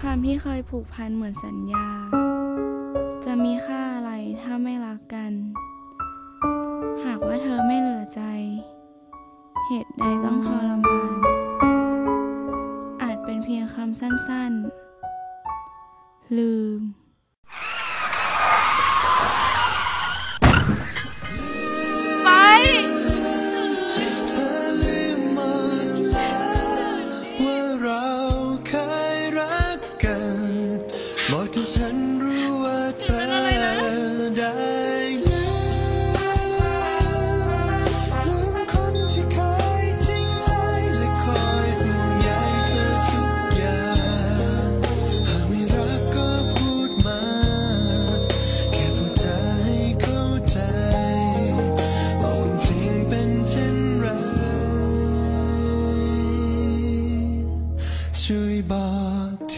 คำที่เคยผูกพันเหมือนสัญญา จะมีค่าอะไรถ้าไม่รักกัน หากว่าเธอไม่เหลือใจ เหตุใดต้องทรมาน อาจเป็นเพียงคำสั้นๆ ลืมไป บอกที่ฉันรู้ว่าเธอได้ลืมลืมคนที่เคยจริงใจและคอยห่วงใยเธอทุกอย่างหากไม่รักก็พูดมาแค่พูดจให้เข้าใจบอกค